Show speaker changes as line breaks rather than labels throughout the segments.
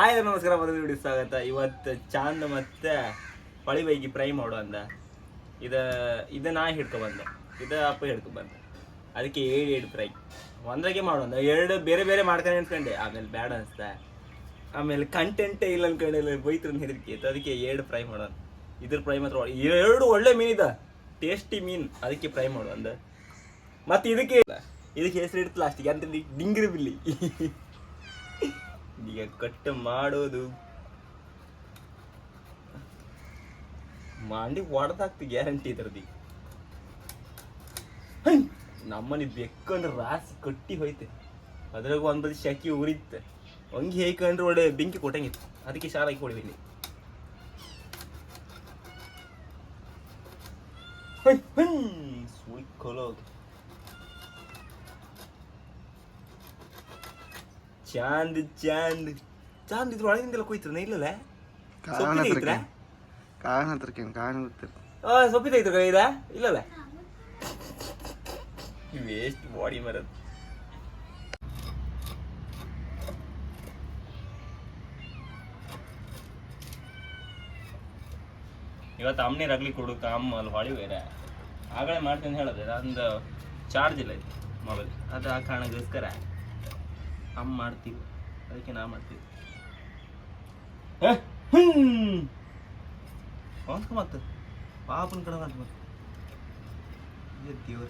Hi ನಮಸ್ಕಾರ ಮೊದಲು video ಸ್ವಾಗತ. ಇವತ್ತು ಚಾಂದ್ ಮತ್ತೆ ಪಳಿ ಬೈಕಿ ಫ್ರೈ ಮಾಡು ಅಂದ. ಇದ ಇದ ನಾ ಹಿಡ್ಕೊ ಬಂದೆ. ಇದು ಅಪ್ಪ ಹಿಡ್ಕೊ ಬಂದೆ. ಅದಕ್ಕೆ ಏಳು ಏಳು ಫ್ರೈ ಒಂದ್ರಾಗೆ ಅಂದ. ಎರಡು ಬೇರೆ ಬೇರೆ ಮಾಡ್ಕೊಂಡು ಅನ್ಕೊಂಡೆ. ಆಮೇಲೆ ಬ್ಯಾಡ ಅನಿಸ್ತ ಆಮೇಲೆ ಕಂಟೆಂಟೇ ಇಲ್ಲ ಅನ್ಕೊಂಡಿಲ್ಲ ಬೈತ್ರ ಇತ್ತು. ಅದಕ್ಕೆ ಎರಡು ಫ್ರೈ ಮಾಡೋಣ ಇದ್ರ ಫ್ರೈ ಮಾತ್ರ ಎರಡು ಒಳ್ಳೆ ಮೀನಿದ ಟೇಸ್ಟಿ ಮೀನ್. ಅದಕ್ಕೆ ಫ್ರೈ ಮಾಡು ಅಂದ. ಮತ್ತೆ ಇದಕ್ಕೆ ಇದಕ್ಕೆ ಹೆಸರು ಇಡ್ತು ಲಾಸ್ಟಿಗೆ ಅಂತ ಡಿಂಗ್ರಿ ಬಿಲ್ಲಿ. ಈಗ ಕಟ್ ಮಾಡೋದು. ಮಾಡಿ ಹೊಡೆದಾಗ್ತಿ ಗ್ಯಾರಂಟಿ ಇದ್ರದ್ದು ನಮ್ಮನೆ ಬೆಕ್ಕಂದ್ರೆ ರಾಸಿ ಕಟ್ಟಿ ಹೋಯ್ತೆ. ಅದ್ರಾಗ ಒಂದು ಶಕಿ ಉರಿತ್ತೆ ಹಂಗೆ ಹೇಕಂಡ್ರೆ ಒಳ್ಳೆ ಬೆಂಕಿ ಕೊಟ್ಟಂಗಿತ್ತು. ಅದಕ್ಕೆ ಶಾಲಾಗಿ ಹೊಡಿವಿಲ್ಲಿ ಸುಳಿ ಕೊಲೋದು ಚಾಂದ್ ಚಾಂದ್. ಚಾಂದ್ ಇದ್ರ ಒಳಗಿಂದೆಲ್ಲ ಕುಯ್ತಿರ ಇಲ್ಲಲ್ಲ
ಕಾರಣ
ತೆಗಿತ್ರಾ?
ಕಾರಣ ಹತ್ರಕ್ಕೇನು ಕಾರಣ ಗೊತ್ತಿಲ್ಲ
ಆ ಸೊಪ್ಪಿ ತೆಗಿದ್ರ ಇದ ಇಲ್ಲಲ್ಲ ವೇಸ್ಟ್ ಬಾಡಿ ಮರದ್. ಇವತ್ತು ಅಮ್ಮನೇ ರಗ್ಲಿ ಕೊಡು ಅಮ್ಮ ಅಲ್ಲಿ ಹೊಳಿ ಬೇರೆ. ಆಗಲೇ ಮಾಡ್ತೀನಿ ಹೇಳದೆ. ನಂದು ಚಾರ್ಜ್ ಇಲ್ಲ ಮೊಬೈಲ್ ಅದು ಆ ಕಾರಣಕ್ಕೋಸ್ಕರ. ಅಮ್ಮ ಮಾಡ್ತೀವಿ. ಅದಕ್ಕೆ ನಾ ಮಾಡ್ತೀವಿ. ಅಂತ ಮತ್ತೆ. ಪಾಪನ ಕಡೆ ಅಂತ ಮತ್ತೆ. ದೇವ್ರ.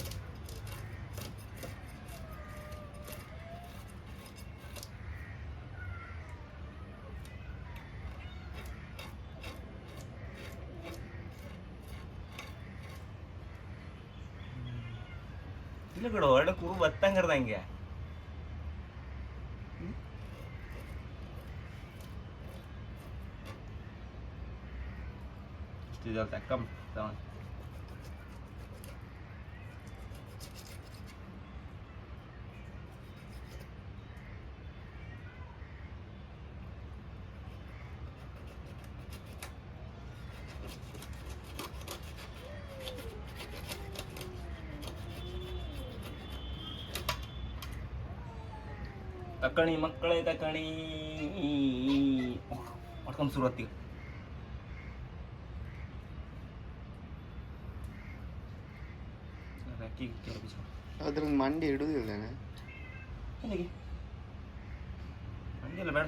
ಇಲ್ಲ ಕಡೆ ಹೊರಡಕ್ಕೂ ಕುರು ಬತ್ತಂಗರ್ದ ಹಂಗೆ ಇಷ್ಟಿದೆ ತಕ್ಕಂ ತಗೊಂಡು ತಕ್ಕಣಿ ಮಕ್ಕಳೇ ತಕ್ಕಣಿ ಮಾಡ್ಕೊಂಡು ಸುರತ್ತಿಗೆ ಬೀಜ
ಅದ್ರಿಂದ ಮಂಡಿ ಇಡುದಿಲ್ಲ
ನನಗೆ ಹಂಗೆಲ್ಲ ಬೇಡ.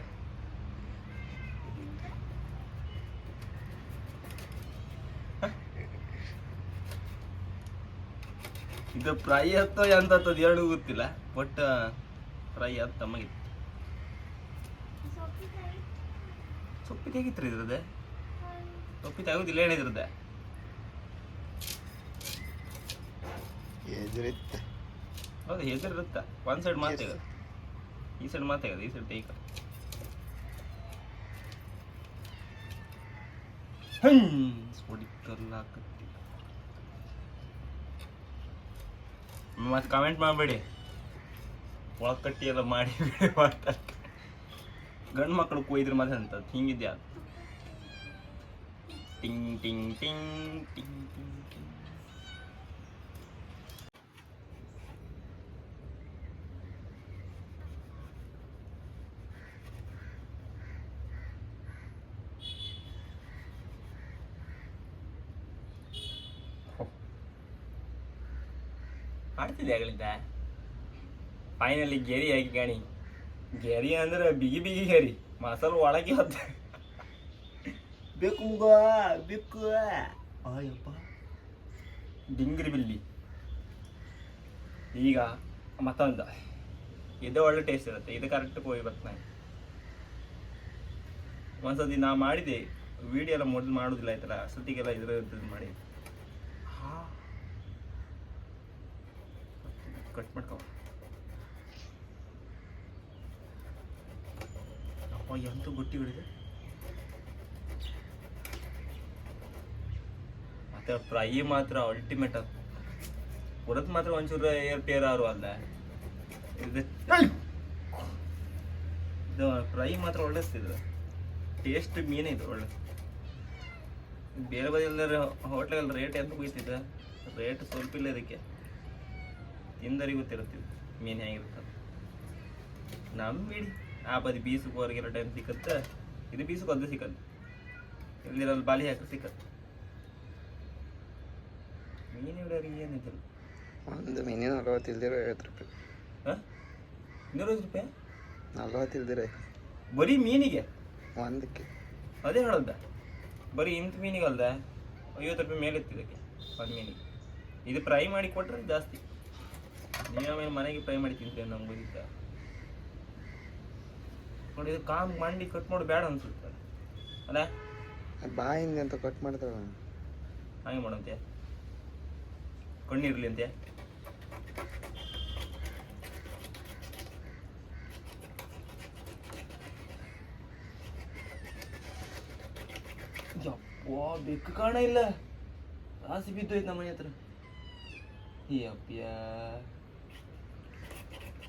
ಇದು ಫ್ರೈ ಹತ್ತೋ ಎಂತದ್ದು ಎರಡು ಗೊತ್ತಿಲ್ಲ ಬಟ್ ಫ್ರೈ ಅದು ತಮ್ಮಗಿತ್ತು ಸೊಪ್ಪಿ ಹೇಗಿತ್ತು ಇದ್ರದ್ದೆ? ಸೊಪ್ಪಿತ್ತು ಆಗೋದಿಲ್ಲ ಏನಿದ್ರದ್ದೆ?
ಎದುರಿತ್ತ.
ಹೌದು ಹೆಸರು ಇರುತ್ತಾ ಒಂದ್ ಸೈಡ್ ಮಾತಾಗ ಈ ಸೈಡ್ ಮಾತಾಗದ ಈ ಸೈಡ್ ತೇಕ ಹೊಡಿತರ್ಲಾಕತ್ತಿ ಮತ್ತೆ ಕಾಮೆಂಟ್ ಮಾಡಬೇಡಿ. ಒಳಕಟ್ಟಿ ಕಟ್ಟಿ ಎಲ್ಲ ಮಾಡಿ ಮಾಡ್ತಾರೆ. ಗಂಡು ಮಕ್ಕಳು ಕೊಯ್ದ್ರ ಮತ್ತೆ ಅಂತ ಹಿಂಗಿದ್ಯಾ? ಟಿಂಗ್ ಟಿಂಗ್ ಟಿಂಗ್ ಟಿಂಗ್ ಟಿಂಗ್ ಟಿಂಗ್. ಮಾಡ್ತಿದ್ದೆ ಆಗಲಿಂದ ಫೈನಲಿ ಗೆರಿ ಆಗಿ ಗಾಣಿ. ಗೆರಿ ಅಂದ್ರೆ ಬಿಗಿ ಬಿಗಿ ಗೆರಿ. ಮಸಾಲ ಒಳಗೆ ಹೊತ್ತ. ಬೇಕು ಮುಗ ಆಯಪ್ಪ. ಡಿಂಗ್ರಿ ಬಿಲ್ಲಿ. ಈಗ ಮತ್ತೊಂದು. ಇದು ಒಳ್ಳೆ ಟೇಸ್ಟ್ ಇರುತ್ತೆ. ಇದು ಕರೆಕ್ಟ್ ಹೋಗಿ ಬರ್ತಾನೆ ಒಂದ್ಸತಿ ನಾ ಮಾಡಿದೆ. ವಿಡಿಯೋ ಎಲ್ಲ ಮೊದಲು ಮಾಡೋದಿಲ್ಲ ಆಯ್ತಲ್ಲ ಸತಿಗೆಲ್ಲ ಇದ್ರ ಮಾಡಿ. ಕಟ್ ಮಾಡ್ಕೊ. ಅಪ್ಪ ಎಂತ ಬುಟ್ಟಿ ಬಿಡಿದೆ ಮತ್ತೆ ಫ್ರೈ ಮಾತ್ರ ಅಲ್ಟಿಮೇಟ್ ಅದು ಕೊಡದ್ ಮಾತ್ರ ಒಂಚೂರು ಏರ್ ಪೇರ್ ಆರು ಅಲ್ಲ. ಇದು ಫ್ರೈ ಮಾತ್ರ ಒಳ್ಳೆಸ್ತಿದ್ರು ಟೇಸ್ಟ್ ಮೀನೇ ಇದು ಒಳ್ಳೆ. ಬೇರೆ ಬದಿ ಎಲ್ಲರ ಹೋಟ್ಲಲ್ಲಿ ರೇಟ್ ಎಂತ ಹೋಗ್ತಿದ್ದ ರೇಟ್ ಸ್ವಲ್ಪ ಇಲ್ಲ ಇದಕ್ಕೆ. ತಿಂದರಿಗೆ ಗೊತ್ತಿರುತ್ತೆ ಮೀನು ಹೇಗಿರ್ತದೆ ನಂಬಿಡಿ ಆ ಬದಿ ಬೀಸುಕೋರಿಗೆ ಎರಡು ಟೈಮ್ ಸಿಕ್ಕತ್ತೆ. ಇದು ಬೀಸಕ್ಕೆ ಸಿಕ್ಕದ್ ಸಿಕ್ಕತ್ತೆ. ಇಲ್ಲಿರಲ್ಲಿ ಬಾಲಿ ಹಾಕಿ ಸಿಕ್ಕತ್ತೆ. ಮೀನು ಹಿಡಿಯೋರಿಗೆ ಏನಿದ್ದಿಲ್ಲ
ಒಂದು ಮೀನು ನಲ್ವತ್ತು ಇಲ್ದಿರೋ ಐವತ್ತು ರೂಪಾಯಿ.
ಹಾಂ? ಇನ್ನೂರೈವತ್ತು ರೂಪಾಯಿ?
ನಲ್ವತ್ತು ಇಲ್ದಿರ
ಬರೀ ಮೀನಿಗೆ?
ಒಂದಕ್ಕೆ.
ಅದೇ ಹೇಳಲ್ದ ಬರೀ ಇಂಥ ಮೀನಿಗಲ್ದ? ಐವತ್ತು ರೂಪಾಯಿ ಮೇಲೆ ಇತ್ತು ಇದಕ್ಕೆ ಒಂದು ಮೀನಿಗೆ. ಇದು ಫ್ರೈ ಮಾಡಿ ಕೊಟ್ಟರೆ ಜಾಸ್ತಿ. ನೀವು ಆಮೇಲೆ ಮನೆಗೆ ಪ್ರೈ ಮಾಡಿ ತಿಂತೇವೆ ನಮ್ಗೆ ಗೊತ್ತಿದ್ದ ನೋಡಿ ಇದು ಕಾಮ್ ಮಂಡಿ ಕಟ್ ಮಾಡು ಬೇಡ ಅನ್ಸುತ್ತೆ. ಅಲ್ಲ?
ಬಾಯಿಂದ ಅಂತ ಕಟ್ ಮಾಡ್ತಾರೆ
ಹಾಗೆ ಮಾಡಂತೆ ಕಣ್ಣಿರ್ಲಿ ಅಂತೆ ಯಪ್ಪಾ ಬೆಕ್ಕು ಕಾಣ ಇಲ್ಲ. ರಾಸಿ ಬಿದ್ದೋಯ್ತು ನಮ್ಮ ಮನೆ ಹತ್ರ. ಈ ಅಪ್ಪ್ಯ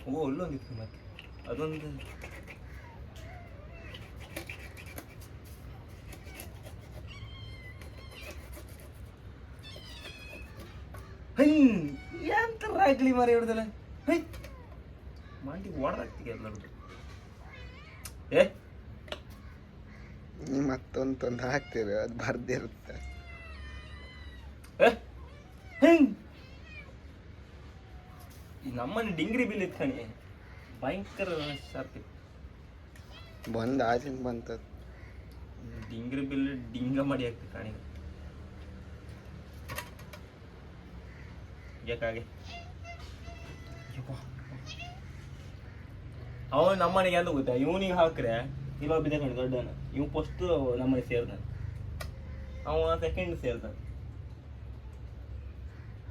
ಓ ಅಲ್ಲೊಂದಿತ್ತು ಮತ್ತೆ ಅದೊಂದು ಹೈ ಎಂತ ಮರಿ ಹಿಡ್ದಲ್ಲ ಹೈ ಮಾಡಿ ಓಡಾಗ್ತಿಗೆ ಎಲ್ಲರೂ. ಏ?
ನೀವು ಮತ್ತೊಂದು ತಂದು ಹಾಕ್ತೀರಿ ಅದು ಬರ್ದಿರುತ್ತೆ
ಏ ಹಿಂಗ್ ಈ ನಮ್ಮನೆ ಡಿಂಗ್ರಿ ಬಿಲ್ ಇತ್ತು ಕಣಿ ಭಯಂಕರ ಇತ್ತು
ಬಂದು ಆಚಿಂದ ಬಂತ
ಡಿಂಗ್ರಿ ಬಿಲ್ ಡಿಂಗ ಮಾಡಿ ಹಾಕ್ತಿ ಕಾಣಿ. ಯಾಕಾಗೆ ಅವನು ನಮ್ಮನೆಗೆ ಅಂತ ಗೊತ್ತಾ? ಇವನಿಗೆ ಹಾಕ್ರೆ ಇವಾಗ ಬಿದ್ದ ಕಣಿ ದೊಡ್ಡವನು. ಇವ್ ಫಸ್ಟ್ ನಮ್ಮನೆ ಸೇರ್ತಾನೆ ಅವ ಸೆಕೆಂಡ್ ಸೇರ್ದಾನೆ.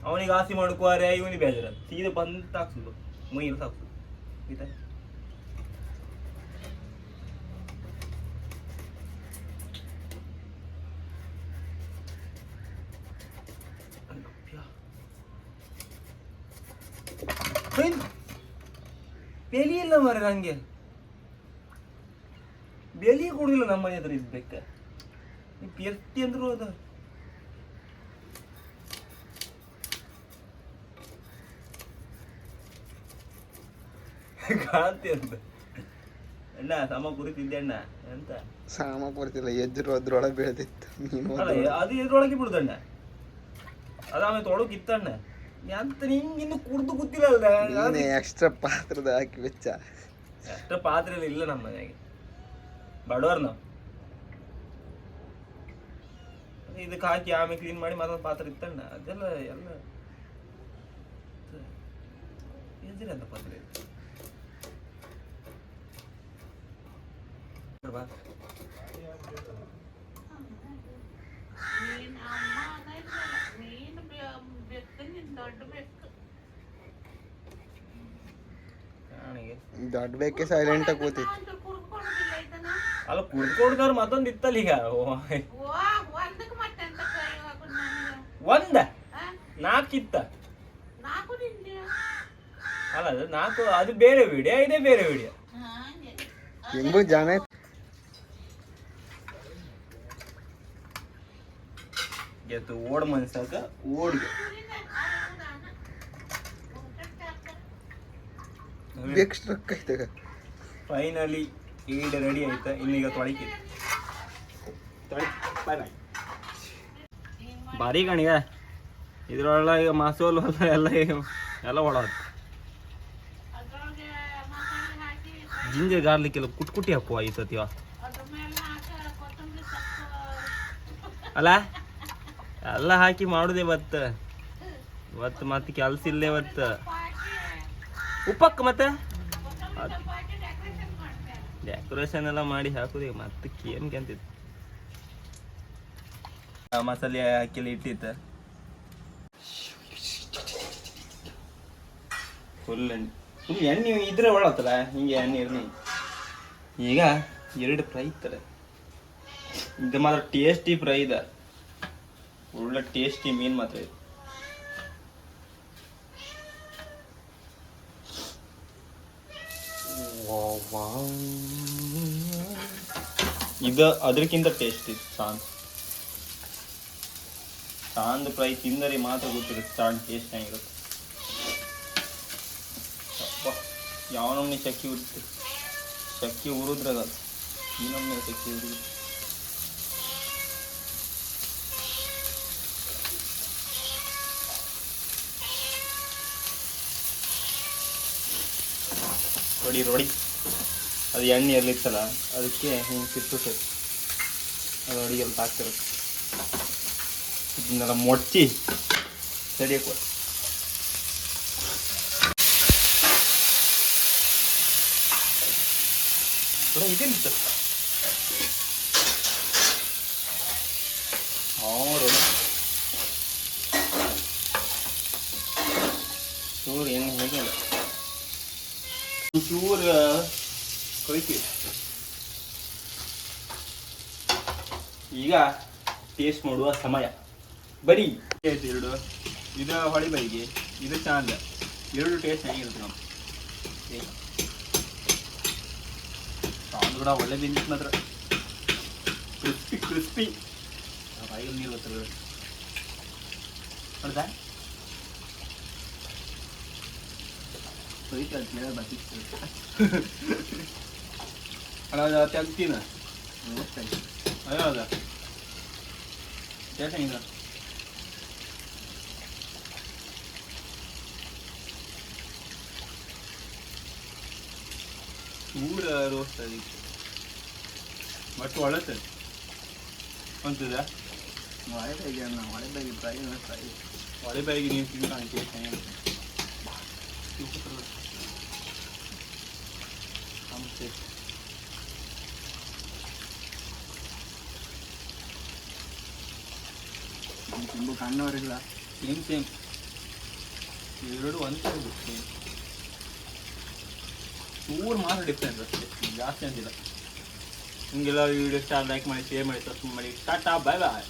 ಅವನಿಗೆ ಆಸೆ ಮಾಡ್ಕೋರೆ, ಇವನಿಗೆ ಬೇಜಾರ ಸೀದಾ ಬಂದು ಮೈ ಇರ ಸಾಕ್ಸುದು. ಆಯ್ತಾ ಬೆಲಿ ಇಲ್ಲ ಮಾರೆ ನಂಗೆ. ಬೆಲಿ ಕೊಡಿಲ್ಲ ನಮ್ಮ ಮನೆ ಹತ್ರ ಇದ್ಬೇಕ? ಎತ್ತಿ ಅಂದ್ರು ಅದ. ಕಾಂತಿ ಅಂತ ಅಣ್ಣ ಸಮ ಕುರಿತಿದ್ದೆ ಅಣ್ಣ? ಎಂತ?
ಸಾಮ ಕೊಡ್ತಿಲ್ಲ ಎದ್ರು ಅದ್ರೊಳಗೆ ಬೆಳೆದಿತ್ತು. ನೀನು
ಅಲ್ಲ ಅದು ಇದ್ರೊಳಗೆ ಬಿಡುದಣ್ಣ ಅದು ಆಮೇಲೆ ತೊಳಕ್ ಇತ್ತಣ್ಣ ಎಂತ ನಿಂಗೆ ಇನ್ನು ಕುಡ್ದು ಗೊತ್ತಿಲ್ಲ ಅಲ್ಲ
ಎಕ್ಸ್ಟ್ರಾ ಪಾತ್ರದ ಹಾಕಿ ಬೆಚ್ಚ.
ಅಷ್ಟ ಪಾತ್ರೆ ಎಲ್ಲ ಇಲ್ಲ ನಮ್ಮ ಮನೆಗೆ. ಬಡವರ್ ನಾವು. ಇದಕ್ಕೆ ಹಾಕಿ ಆಮೇಲೆ ಕ್ಲೀನ್ ಮಾಡಿ ಮತ್ತೊಂದು ಪಾತ್ರೆ ಇತ್ತಣ್ಣ ಅದೆಲ್ಲ ಎಲ್ಲ ಎದ್ದಿರಂತ ಪಾತ್ರೆ ಬಾ.
ದೊಡ್ಡ
ಸೈಲೆಂಟ್ ಬೇಕೆ ಕೂತಿತ್ತು
ಕುಡ್ಕೊಳೋದಿಲ್ಲ ಇದನ್ನ
ಅಲ್ಲ ಕುಡ್ಕೊಡ್ದವ್ರು ಮತ್ತೊಂದು ಇತ್ತಲ್ಲ ಈಗ ಒಂದ? ನಾಲ್ಕಿತ್ತ ಅಲ್ಲ ಅದು ನಾಲ್ಕು ಅದು ಬೇರೆ ವಿಡಿಯೋ ಇದೆ ಬೇರೆ ವಿಡಿಯೋ
ಜನ
ಎತ್ತು ಓಡ್ ಮನ್ಸಾಕ ಓಡ್ಗೆ.
ಐತೆ
ಫೈನಲಿ ಈಡ್ ರೆಡಿ ಆಯ್ತಾ? ಇನ್ನೀಗ ತೊಳಿಕೆ. ಬಾರಿ ಕಣಿಗ. ಇದ್ರೊಳಗೆ ಈಗ ಹೊಲ ಎಲ್ಲ ಎಲ್ಲ ಒಳಗೆ
ಅದ್ರೊಳಗೆ ಮಸಾಲೆ ಹಾಕಿ
ಜಿಂಜರ್ ಗಾರ್ಲಿಕ್ ಎಲ್ಲ ಕುಟ್ ಕುಟ್ಟಿ ಹಾಕುವ ಈ ಸತಿವ ಅಲ್ಲ? ಎಲ್ಲ ಹಾಕಿ ಮಾಡುದೇ ಇವತ್ತು ಇವತ್ತು ಮತ್ತೆ ಕೆಲ್ಸ ಇಲ್ಲೇ ಇವತ್ತು ಉಪ್ಪಕ್ಕ ಮತ್ತೆ?
ಡೆಕೋರೇಷನ್
ಎಲ್ಲ ಮಾಡಿ ಹಾಕುದ ಮತ್ತೆ ಕೇಮ್ ಅಂತಿತ್ತು ಮಸಾಲೆ ಹಾಕಿಲ್ಲ ಇಟ್ಟಿತ್ತು ಫುಲ್ ಫುಲ್ ಎಣ್ಣೆ. ಇದ್ರೆ ಒಳತ್ತಲ್ಲ ಹಿಂಗೆ ಎಣ್ಣೆ ಇರ್ಲಿ. ಈಗ ಎರಡು ಫ್ರೈ ಇತ್ತಲ್ಲ ಇದು ಮಾತ್ರ ಟೇಸ್ಟಿ ಫ್ರೈ ಇದೆ. ಒಳ್ಳೆ ಟೇಸ್ಟಿ ಮೀನ್ ಮಾತ್ರ ಇದು. ಇದು ಅದಕ್ಕಿಂತ ಟೇಸ್ಟ್ ಇದು, ಸಾಂದ್. ಸಾಂದ್ ಫ್ರೈ ತಿಂದರೆ ಮಾತ್ರ ಗೊತ್ತಿರುತ್ತೆ ಸಾಂದ್ ಟೇಸ್ಟ್ ಹೆಂಗಿರುತ್ತೆ ಯಾವನೊಮ್ಮೆ ಯಾವ ನಮ್ನಿ ಚಕ್ಕಿ ಉಡುತ್ತೆ ಚಕ್ಕಿ ಉರಿದ್ರಾಗ ಇನ್ನೊಮ್ಮೆ ಚಕ್ಕಿ ಉರಿ ರೊಡಿ ರೊಡಿ ಅದು ಎಣ್ಣೆ ಎಲ್ಲಿತ್ತಲ್ಲ ಅದಕ್ಕೆ ಹಿಂಗೆ ಸಿಟ್ಟು ಅದು ಅಡಿಗೆಲ್ಲ ಹಾಕ್ತಿರುತ್ತೆ ಇದನ್ನೆಲ್ಲ ಮೊಟ್ಟಿ ಸರಿಯಕ್ಕೆ ಇದೇನಿತ್ತು ಅವರು ಚೂರು ಏನು ಹೇಗಿಲ್ಲ ಚೂರು ಕೊಯ್ತೀವಿ ಈಗ ಟೇಸ್ಟ್ ಮಾಡುವ ಸಮಯ. ಬರೀ. ಟೇಸ್ಟ್ ಎರಡು. ಇದು ಹೊಳಿ ಬೈಗೆ ಇದು ಚಾಂದ. ಎರಡು ಟೇಸ್ಟ್ ಹೆಂಗಿರುತ್ತೆ ನಮ್ಮ ಸಾಂಗ್ ಕೂಡ ಒಳ್ಳೆ ಬಿಂದಿತ್ತು ಮಾತ್ರ. ಕ್ರಿಸ್ಪಿ ಕ್ರಿಸ್ಪಿ ಬಾಯಿಗೆ ನೀರು ಬರ್ತಾರೆ ನೋಡ್ದಾ ಹೋಯ್ತು ಅಂತ ಹೇಳಿ ಬರ್ತಿತ್ತು ಅಲ್ಲ ತೆಗ್ತೀನ ಅಯ್ಯೋ ಅದ ಟೇಸ್ಟ್ ಹೆಂಗಿದ ಊರ ರೋಸ್ಟ್ ಅದಕ್ಕೆ ಬಟ್ ಒಳತೆ ಅಂತಿದ
ಒಳ್ಳೆ ಬೈಗೆ ಅಣ್ಣ ಒಳ್ಳೆ ಬೈಗೆ ಫ್ರೈ ಫ್ರೈ
ಒಳೆ ಬಾಯಿಗೆ ನೀವು ತಿಂತ ಟೇಸ್ಟ್ ಹೆಂಗೆ
ತುಂಬ ಕಣ್ಣವರಿಲ್ಲ
ಸೇಮ್ ಸೇಮ್ ಎರಡು ಒಂದೇ ಸೇಮ್ ಚೂರು ಮಾತ್ರ ಡಿಫ್ರೆನ್ಸ್ ಅಷ್ಟೇ. ಜಾಸ್ತಿ ಅಂತಿಲ್ಲ. ನಿಮಗೆಲ್ಲ ವಿಡಿಯೋ ಸ್ಟಾರ್ ಲೈಕ್ ಮಾಡಿ ಶೇರ್ ಮಾಡಿ ಸಬ್ಸ್ಕ್ರೈಬ್ ಮಾಡಿ. ಟಾಟಾ ಬಾಯ್ ಬಾಯ್